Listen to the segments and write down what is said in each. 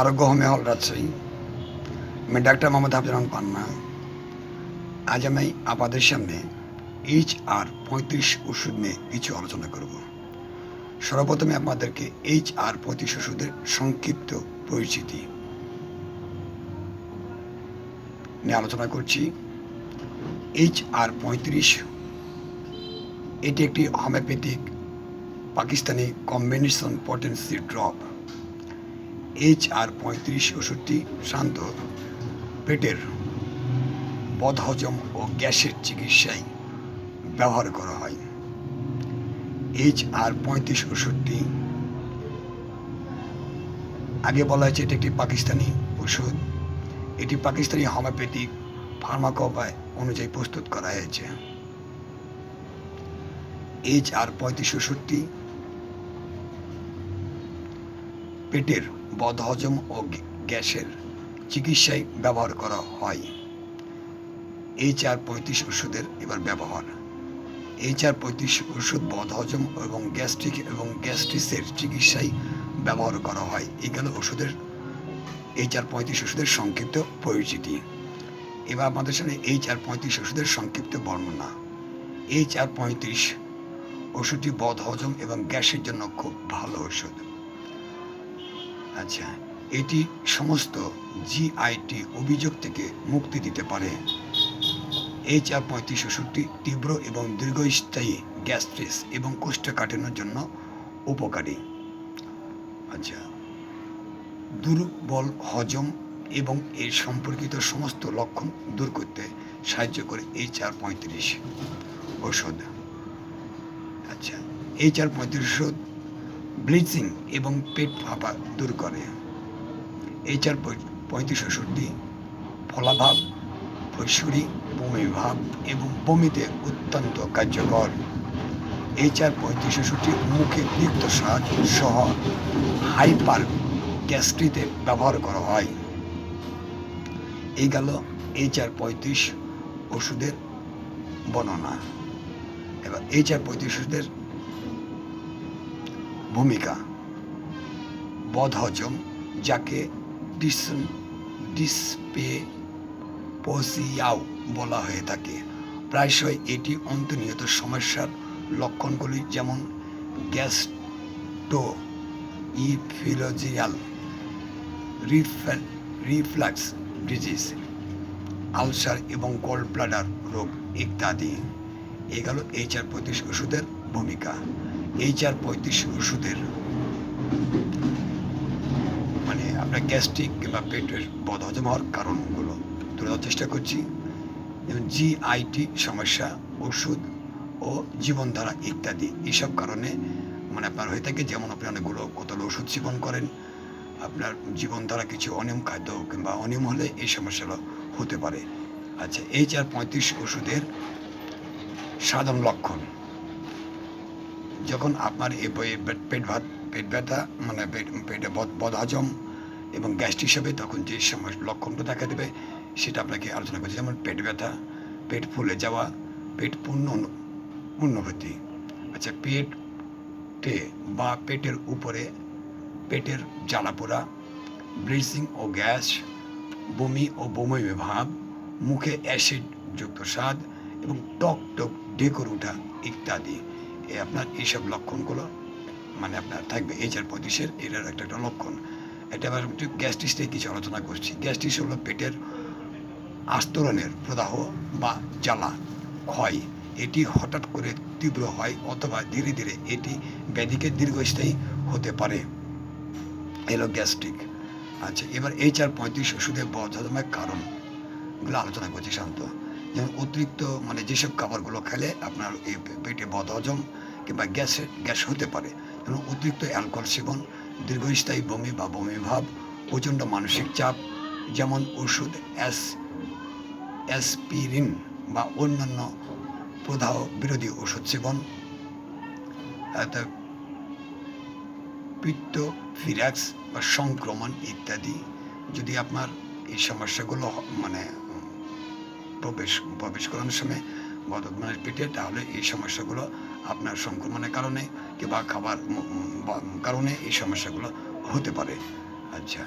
আরোগ্য হল রাজশাহী আমি ডাক্তার মোহাম্মদ হাফিজান পান্না। আজ আমি আপনাদের সামনে এইচ আর পঁয়ত্রিশ ওষুধ নিয়ে কিছু আলোচনা করব। সর্বপ্রথমে আপনাদেরকে এইচ আর পঁয়ত্রিশ ওষুধের সংক্ষিপ্ত পরিচিতি নিয়ে আলোচনা করছি। এইচ আর পঁয়ত্রিশ, এটি একটি homoeopathic Pakistani combination potency drop H R পঁয়ত্রিশ, ওষুধটি শান্ত। পেটের বদহজম ও গ্যাসের চিকিৎসায় ব্যবহার করা হয়। এইচ আর পঁয়ত্রিশ ওষুধটি আগে বলা হয়েছে এটি একটি পাকিস্তানি ওষুধ। এটি পাকিস্তানি হোমিওপ্যাথিক ফার্মাকোপায় অনুযায়ী প্রস্তুত করা হয়েছে। এইচ আর পঁয়ত্রিশ ওষুধটি পেটের বদহজম ও গ্যাসের চিকিৎসায় ব্যবহার করা হয়। এইচ আর পঁয়ত্রিশ ওষুধের এবার ব্যবহার। এইচ আর পঁয়ত্রিশ ওষুধ বদহজম এবং গ্যাস্ট্রিক এবং গ্যাস্ট্রিসের চিকিৎসায় ব্যবহার করা হয়। এই গেল ওষুধের, এইচ আর পঁয়ত্রিশ ওষুধের সংক্ষিপ্ত পরিচিতি। এবার আমাদের সামনে এইচ আর পঁয়ত্রিশ ওষুধের সংক্ষিপ্ত বর্ণনা। এইচ আর পঁয়ত্রিশ ওষুধটি বদহজম এবং গ্যাসের জন্য খুব ভালো ওষুধ। আচ্ছা এটি সমস্ত জিআইটি অভিযোগ থেকে মুক্তি দিতে পারে। এইচ আর পঁয়ত্রিশ ওষুধটি তীব্র এবং দীর্ঘস্থায়ী গ্যাস্ট্রিস এবং কোষ্ঠকাঠিন্যের জন্য উপকারী। আচ্ছা দুর্বল হজম এবং এর সম্পর্কিত সমস্ত লক্ষণ দূর করতে সাহায্য করে এইচ আর পঁয়ত্রিশ ওষুধ আচ্ছা এইচ আর পঁয়ত্রিশ ওষুধ ব্লিচিং এবং পেট ফাঁপা দূর করে। এইচ আর পঁয়ত্রিশ ওষুধটি ফলাভাব ফুসুরি বমি ভাব এবং বমিতে অত্যন্ত কার্যকর। এইচ আর পঁয়ত্রিশ ওষুধটি মুখে তিক্ত স্বাদ সহ হাইপার গ্যাস্ট্রিতে ব্যবহার করা হয়। এই গেল এইচ আর পঁয়ত্রিশ ওষুধের বর্ণনা। এবার এইচ আর পঁয়ত্রিশ ওষুধের ভূমিকা। বদহজম, যাকে ডিস বলা হয়ে থাকে। প্রায়শই এটি অন্তর্নিহিত সমস্যার লক্ষণগুলি যেমন gastro oesophageal reflux disease, ulcer এবং গোল্ড ব্লাডার রোগ ইত্যাদি। এই গেল এইচ আর ওষুধের ভূমিকা। এইচ আর পঁয়ত্রিশ ওষুধের মানে আপনার গ্যাস্ট্রিক কিংবা পেটের বদহজম হওয়ার কারণগুলো তুলে ধরার চেষ্টা করছি। যেমন জিআইটি সমস্যা, ওষুধ ও জীবনধারা ইত্যাদি এইসব কারণে মানে আপনার হয়ে থাকে যেমন আপনি অনেকগুলো কতগুলো ওষুধ সেবন করেন, আপনার জীবনধারা কিছু অনিয়ম খাদ্য কিংবা অনিয়ম হলে এই সমস্যাগুলো হতে পারে। আচ্ছা এইচ আর পঁয়ত্রিশ ওষুধের সাধারণ লক্ষণ। যখন আপনার এই বই- পেট- ভাত, পেট ব্যথা মানে পেট, পেটে বদ- বদহজম এবং গ্যাস্ট্রিক হিসাবে তখন যে সময় লক্ষণটা দেখা দেবে, সেটা আপনাকে আলোচনা করছি। যেমন পেট ব্যথা, পেট ফুলে যাওয়া, পেট পূর্ণ পূর্ণভূতি আচ্ছা পেটে বা পেটের উপরে পেটের জ্বালাপোড়া ব্লিচিং ও গ্যাস, বমি ও বমি ভাব, মুখে অ্যাসিড যুক্ত স্বাদ এবং টক টক ঢেকুর ওঠা ইত্যাদি। এ আপনার এইসব লক্ষণগুলো মানে আপনার থাকবে এইচ আর পঁয়ত্রিশের এটার একটা একটা লক্ষণ। এটা আবার একটু গ্যাস্ট্রিস নিয়ে কিছু আলোচনা করছি। গ্যাস্ট্রিস হলো পেটের আস্তরণের প্রদাহ বা জ্বালা, ক্ষয়। এটি হঠাৎ করে তীব্র হয় অথবা ধীরে ধীরে এটি ব্যাধিকে দীর্ঘস্থায়ী হতে পারে। এলো গ্যাস্ট্রিক। আচ্ছা এবার এইচ আর পঁয়ত্রিশ ওষুধের বদহজমের কারণগুলো আলোচনা করছি শান্ত। যেমন অতিরিক্ত মানে যেসব খাবারগুলো খেলে আপনার এই পেটে বদহজম কিংবা গ্যাসের গ্যাস হতে পারে। যেমন অতিরিক্ত অ্যালকোহল সেবন, দীর্ঘস্থায়ী বমি বা বমি ভাব, প্রচণ্ড মানসিক চাপ, যেমন ওষুধ অ্যাস অ্যাসপিরিন বা অন্যান্য প্রদাহ বিরোধী ওষুধ সেবন পিত্ত ফিরাক্স বা সংক্রমণ ইত্যাদি। যদি আপনার এই সমস্যাগুলো মানে প্রবেশ প্রবেশ করানোর সময় বদমানের পেটে, তাহলে এই সমস্যাগুলো আপনার সংক্রমণের কারণে কিংবা খাবার কারণে এই সমস্যাগুলো হতে পারে। আচ্ছা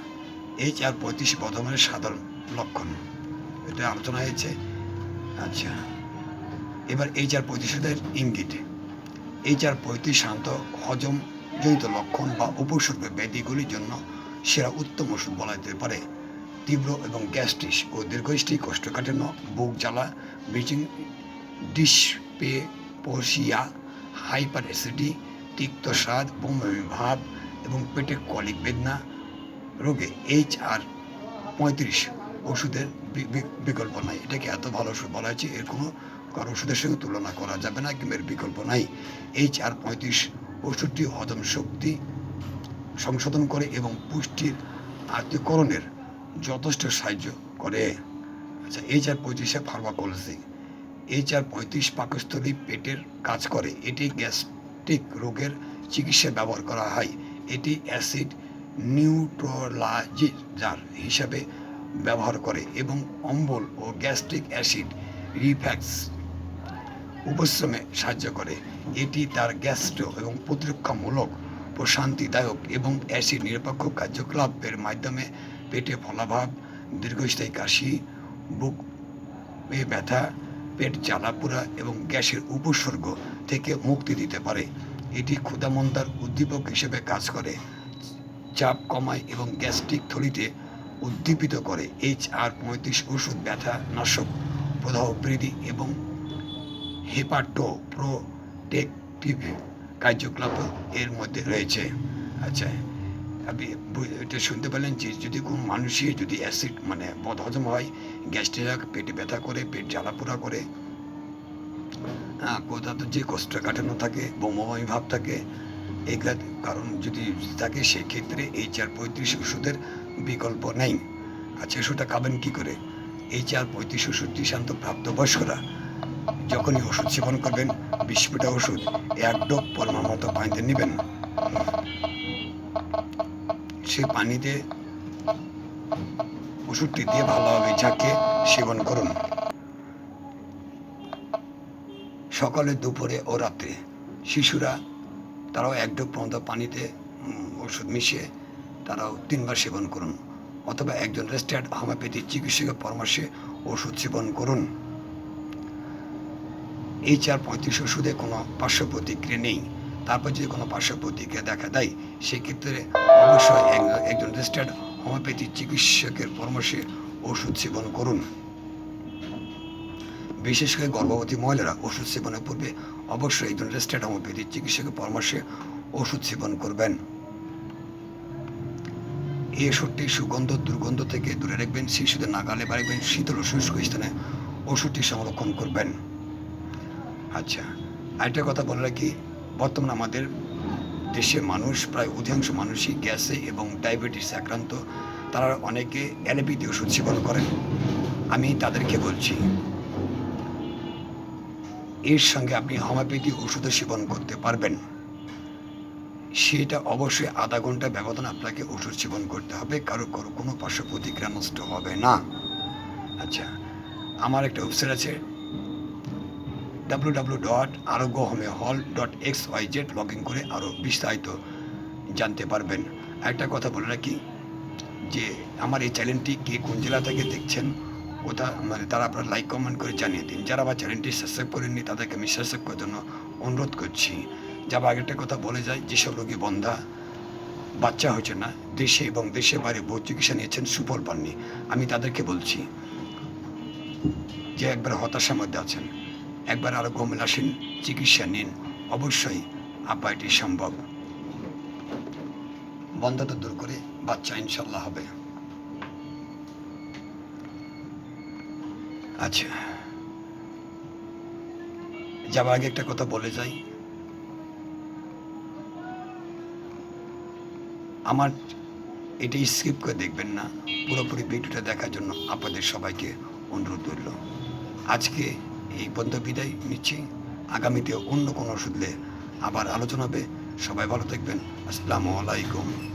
এইচ আর পঁয়ত্রিশ বর্ধমানের সাধারণ লক্ষণ, এটা আলোচনা হয়েছে। আচ্ছা এবার এইচ আর পঁয়ত্রিশের ইঙ্গিত এইচ আর পঁয়ত্রিশ শান্ত হজমজনিত লক্ষণ বা উপসর্গ ব্যাধিগুলির জন্য সেরা উত্তম ওষুধ বলা যেতে পারে। তীব্র এবং গ্যাস্ট্রিস ও দীর্ঘস্থায়ী কোষ্ঠকাঠিন্য, বুক জ্বালা, ব্লিচিং, ডিসপেপোসিয়া হাইপার অ্যাসিডি তিক্ত স্বাদ, বমি ভাব এবং পেটে কলিক বেদনা। রোগে এইচ আর পঁয়ত্রিশ ওষুধের বিকল্প নাই। এটাকে এত ভালো ওষুধ বলা হয়েছে, এর কোনো কারও ওষুধের সঙ্গে তুলনা করা যাবে না কিংবা এর বিকল্প নাই। এইচ আর পঁয়ত্রিশ ওষুধটি হজম শক্তি সংশোধন করে এবং পুষ্টির আত্মীয়করণের যথেষ্ট সাহায্য করে। আচ্ছা এইচ আর পঁয়ত্রিশে ফার্মাকোলজি। এইচ আর পঁয়ত্রিশ পাকস্থলী পেটের কাজ করে। এটি গ্যাস্ট্রিক রোগের চিকিৎসায় ব্যবহার করা হয়। এটি অ্যাসিড নিউট্রোলাইজার হিসাবে ব্যবহার করে এবং অম্বল ও গ্যাস্ট্রিক অ্যাসিড রিফ্যাক্স উপশ্রমে সাহায্য করে। এটি তার গ্যাস্ট্রো এবং প্রতিরক্ষামূলক প্রশান্তিদায়ক এবং অ্যাসিড নিরপেক্ষ কার্যকলাপের মাধ্যমে পেটে ফলাভাব, দীর্ঘস্থায়ী কাশি, বুক ব্যথা পেট জ্বালাপোড়া এবং গ্যাসের উপসর্গ থেকে মুক্তি দিতে পারে। এটি ক্ষুধামন্দার উদ্দীপক হিসেবে কাজ করে, চাপ কমায় এবং গ্যাস্ট্রিক থলিতে উদ্দীপিত করে। এইচ আর পঁয়ত্রিশ ওষুধ ব্যথা, নাশক, প্রদাহ বৃদ্ধি এবং হেপাটো প্রোটেকটিভ কার্যকলাপ এর মধ্যে রয়েছে। আচ্ছা আপনি এটা শুনতে পেলেন যে যদি কোনো মানুষের যদি অ্যাসিড মানে বদহজম হয় গ্যাস্ট্রিক পেটে ব্যথা করে, পেট জ্বালাপোড়া করে হ্যাঁ কোথাও তো যে কষ্ট কাটানো থাকে বোমাবমি ভাব থাকে এগুলা কারণ যদি থাকে সেক্ষেত্রে এই চার পঁয়ত্রিশ ওষুধের বিকল্প নেই। আচ্ছা ওষুধটা খাবেন কী করে? এই চার পঁয়ত্রিশ ওষুধটি শান্ত প্রাপ্তবয়স্করা যখনই ওষুধ সেবন করবেন বিস্ফোটা ওষুধ, এক ডোপ পরিমাণ মতো পানিতে নেবেন। সেই পানিতে ওষুধটি দিয়ে ভালোভাবে ঝাঁকে সেবন করুন। সকালে, দুপুরে ও রাত্রে শিশুরা, তারাও এক ডোপ পর্যন্ত পানিতে ওষুধ মিশিয়ে তারাও তিনবার সেবন করুন। অথবা একজন রেজিস্টার্ড হোমিওপ্যাথি চিকিৎসকের পরামর্শে ওষুধ সেবন করুন। এই চার পঁয়ত্রিশ ওষুধে কোনো পার্শ্ব প্রতিক্রিয়া নেই। তারপর যদি কোনো পার্শ্ব প্রতিক্রিয়া দেখা দেয়, সেক্ষেত্রে অবশ্যই একজন রেজিস্টার্ড হোমিওপ্যাথি চিকিৎসকের পরামর্শে ওষুধ সেবন করুন। বিশেষ করে গর্ভবতী মহিলারা ওষুধ সেবনের পূর্বে অবশ্যই একজন রেজিস্টার্ড হোমিওপ্যাথি চিকিৎসকের পরামর্শে ওষুধ সেবন করবেন। এই ওষুধটি সুগন্ধ, দুর্গন্ধ থেকে দূরে রাখবেন, শিশুদের নাগালে বাড়িবেন শীতল ও শুষ্ক স্থানে ওষুধটি সংরক্ষণ করবেন। আচ্ছা আরেকটা কথা বলে রাখি বর্তমানে আমাদের দেশের মানুষ, প্রায় অধিকাংশ মানুষই গ্যাসে এবং ডায়াবেটিস আক্রান্ত। তারা অনেকে অ্যালোপ্যাথি ওষুধ সেবন করেন। আমি তাদেরকে বলছি, এর সঙ্গে আপনি হোমিওপ্যাথি ওষুধও সেবন করতে পারবেন। সেটা অবশ্যই আধা ঘণ্টা ব্যবধান আপনাকে ওষুধ সেবন করতে হবে। কারও কারও কোনো পার্শ্ব প্রতিক্রিয়া নষ্ট হবে না। আচ্ছা আমার একটা ওয়েবসাইট আছে। ডাব্লু ডাব্লু ডট আরোগ্য হোমে হল dot X Y Z log in করে আরও বিস্তারিত জানতে পারবেন। একটা কথা বলে রাখি, যে আমার এই চ্যানেলটি কে কোন জেলা থেকে দেখছেন, ওটা মানে তারা আপনারা লাইক কমেন্ট করে জানিয়ে দিন। যারা আমার চ্যানেলটি সাবস্ক্রাইব করেননি, তাদেরকে আমি সাবস্ক্রাইব করার জন্য অনুরোধ করছি। যাবার আগে একটা কথা বলে যায়, যেসব রোগী বন্ধা বাচ্চা হয়েছে না, দেশে এবং দেশে বাইরে বহু চিকিৎসা নিয়েছেন, সুফল পাননি। আমি তাদেরকে বলছি যে একবার হতাশার মধ্যে আছেন। একবার আরও গমেল আসেন, চিকিৎসা নিন। অবশ্যই আপা এটি সম্ভব। বন্ধাটা দূর করে বাচ্চা ইনশাল্লাহ হবে। আচ্ছা। যাবার আগে একটা কথা বলে যাই। আমার এটা স্কিপ করে দেখবেন না। পুরোপুরি ভিডিওটা দেখার জন্য আপনাদের সবাইকে অনুরোধ রইল। আজকে এই পর্যন্ত বিদায় নিচ্ছি। আগামীতে অন্য কোনো ওষুধ আবার আলোচনা হবে। সবাই ভালো থাকবেন। আসসালামু আলাইকুম।